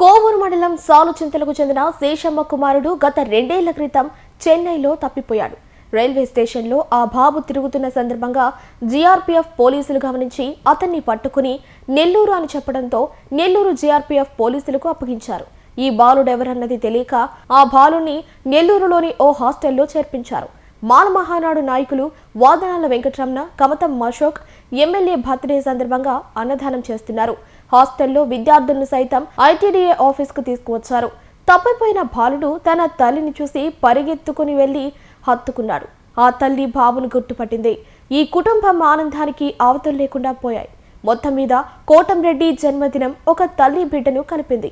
కోవూరు మండలం సాలుచింతలకు చెందిన శేషమ్మ కుమారుడు గత రెండేళ్ళ క్రితం చెన్నైలో తప్పిపోయాడు. రైల్వే స్టేషన్లో ఆ బాబు తిరుగుతున్న సందర్భంగా జీఆర్పీఎఫ్ పోలీసులు గమనించి అతన్ని పట్టుకుని నెల్లూరు అని చెప్పడంతో నెల్లూరు జీఆర్పీఎఫ్ పోలీసులకు అప్పగించారు. ఈ బాలుడెవరన్నది తెలియక ఆ బాలుని నెల్లూరులోని ఓ హాస్టల్లో చేర్పించారు. మాల మహానాడు నాయకులు వాదనాల వెంకటరమణ కమతం అశోక్ ఎమ్మెల్యే బర్త్డే సందర్భంగా అన్నదానం చేస్తున్నారు. హాస్టల్లో విద్యార్థులను సైతం ఐటీడీఏ ఆఫీస్కు తీసుకువచ్చారు. తప్పిపోయిన బాలుడు తన తల్లిని చూసి పరిగెత్తుకుని వెళ్ళి హత్తుకున్నాడు. ఆ తల్లి బాబును గుర్తుపట్టింది. ఈ కుటుంబం ఆనందానికి అవతలు లేకుండా పోయాయి. మొత్తం మీద కోటంరెడ్డి జన్మదినం ఒక తల్లి బిడ్డను కలిపింది.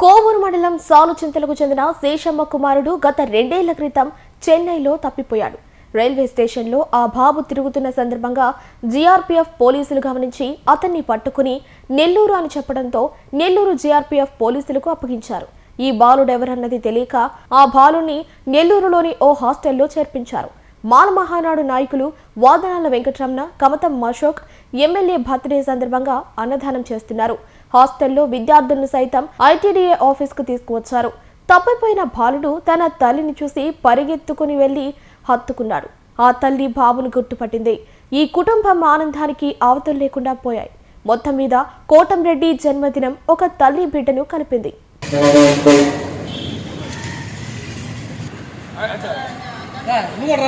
కోవూరు మండలం సాలుచింతలకు చెందిన శేషమ్మ కుమారుడు గత రెండేళ్ళ క్రితం చెన్నైలో తప్పిపోయాడు. రైల్వే స్టేషన్లో ఆ బాబు తిరుగుతున్న సందర్భంగా జీఆర్పీఎఫ్ పోలీసులు గమనించి అతన్ని పట్టుకుని నెల్లూరు అని చెప్పడంతో నెల్లూరు జీఆర్పీఎఫ్ పోలీసులకు అప్పగించారు. ఈ బాలుడెవరన్నది తెలియక ఆ బాలుని నెల్లూరులోని ఓ హాస్టల్లో చేర్పించారు. మాల మహానాడు నాయకులు వాదనాల వెంకటరమణ కమతం అశోక్ ఎమ్మెల్యే బర్త్డే సందర్భంగా అన్నదానం చేస్తున్నారు. హాస్టల్లో విద్యార్థులను సైతం ఐటీడీఏ ఆఫీస్కు తీసుకువచ్చారు. తప్పిపోయిన బాలుడు తన తల్లిని చూసి పరిగెత్తుకుని వెళ్ళి హత్తుకున్నాడు. ఆ తల్లి బాబును గుర్తుపట్టింది. ఈ కుటుంబం ఆనందానికి అవతలు లేకుండా పోయాయి. మొత్తం మీద కోటంరెడ్డి జన్మదినం ఒక తల్లి బిడ్డను కలిపింది.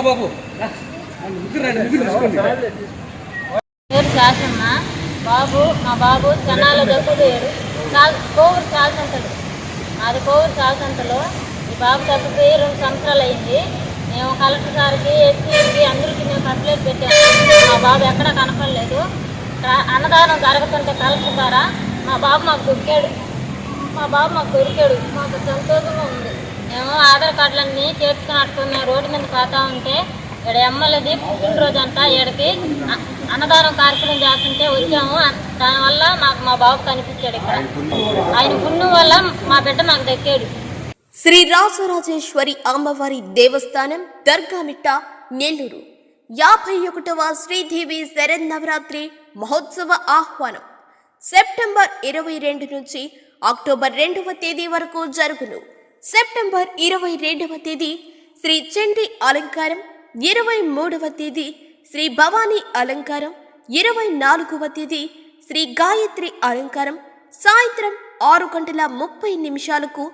బాబు పేరు శాసమ్మ బాబు మా బాబు చెన్నాల చచ్చిపోయాడు సాల్ కోవూరు సాల్సంతలు మాది కోవూరు సాల్సంతలో ఈ బాబు తప్పిపోయి రెండు సంవత్సరాలు అయింది. మేము కలెక్టర్ సార్కి ఎస్పీకి అందరికీ మేము కంప్లైంట్ పెట్టాము మా బాబు ఎక్కడా కనపడలేదు. అన్నదానం జరుగుతుంటే కలెక్టర్ ద్వారా మా బాబు మాకు దొరికాడు. మా బాబు మాకు దొరికాడు. మాకు సంతోషంగా ఉంది. మేము ఆధార్ కార్డులన్నీ చేర్చుకున్నట్టు మేము రోడ్డు మీద పోతా ఉంటే ఇక్కడ ఎమ్మెల్యేది పుట్టినరోజు అంతా ఈడకి అన్నదానం కార్యక్రమం చేస్తుంటే వచ్చాము. దానివల్ల మాకు మా బాబు కనిపించాడు ఇక్కడ. ఆయన పుణ్యం వల్ల మా బిడ్డ మాకు దక్కాడు. శ్రీ రాజరాజేశ్వరి అమ్మవారి దేవస్థానం దర్గామిట్ట నెల్లూరు. యాభై ఒకటవ శ్రీదేవి శరన్నవరాత్రి మహోత్సవ ఆహ్వానం. సెప్టెంబర్ ఇరవై రెండు నుంచి అక్టోబర్ రెండవ తేదీ వరకు జరుగును. సెప్టెంబర్ ఇరవై రెండవ తేదీ శ్రీ చండి అలంకారం ఇరవై మూడవ తేదీ శ్రీ భవానీ అలంకారం ఇరవై నాలుగవ తేదీ శ్రీ గాయత్రి అలంకారం. సాయంత్రం ఆరు గంటల ముప్పై నిమిషాలకు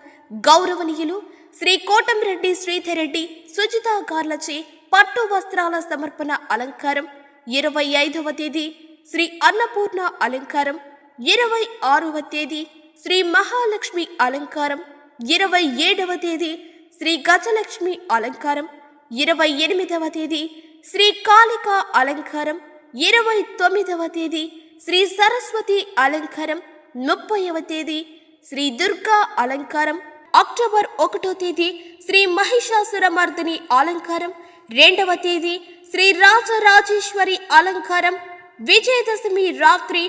గౌరవనీయులు శ్రీ కోటంరెడ్డి శ్రీధర్ రెడ్డి సుజిత గార్లచే పట్టు వస్త్రాల సమర్పణ అలంకారం. ఇరవై ఐదవ తేదీ శ్రీ అన్నపూర్ణ అలంకారం. ఇరవై ఆరవ తేదీ శ్రీ మహాలక్ష్మి అలంకారం. ఇరవై ఏడవ తేదీ శ్రీ గజలక్ష్మి అలంకారం. ఇరవై ఎనిమిదవ తేదీ శ్రీ కాళిక అలంకారం. ఇరవై తొమ్మిదవ తేదీ శ్రీ సరస్వతి అలంకారం. ముప్పైవ తేదీ శ్రీ దుర్గా అలంకారం. అక్టోబర్ ఒకటో తేదీ శ్రీ మహిషాసురమర్దిని అలంకారం రెండవ తేదీ శ్రీ రాజరాజేశ్వరి అలంకారం విజయదశమి రాత్రి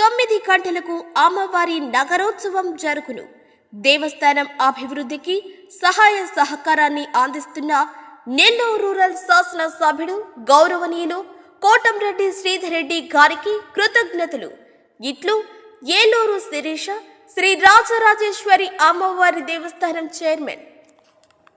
తొమ్మిది గంటలకు అమ్మవారి నగరోత్సవం జరుగును. దేవస్థానం అభివృద్ధికి సహాయ సహకారాన్ని అందిస్తున్న నెల్లూరు రూరల్ శాసన సభ్యుడు గౌరవనీయులు కోటంరెడ్డి శ్రీధర్ రెడ్డి గారికి కృతజ్ఞతలు. ఇట్లు ఏలూరు శిరీష శ్రీ రాజరాజేశ్వరి అమ్మవారి దేవస్థానం చైర్మన్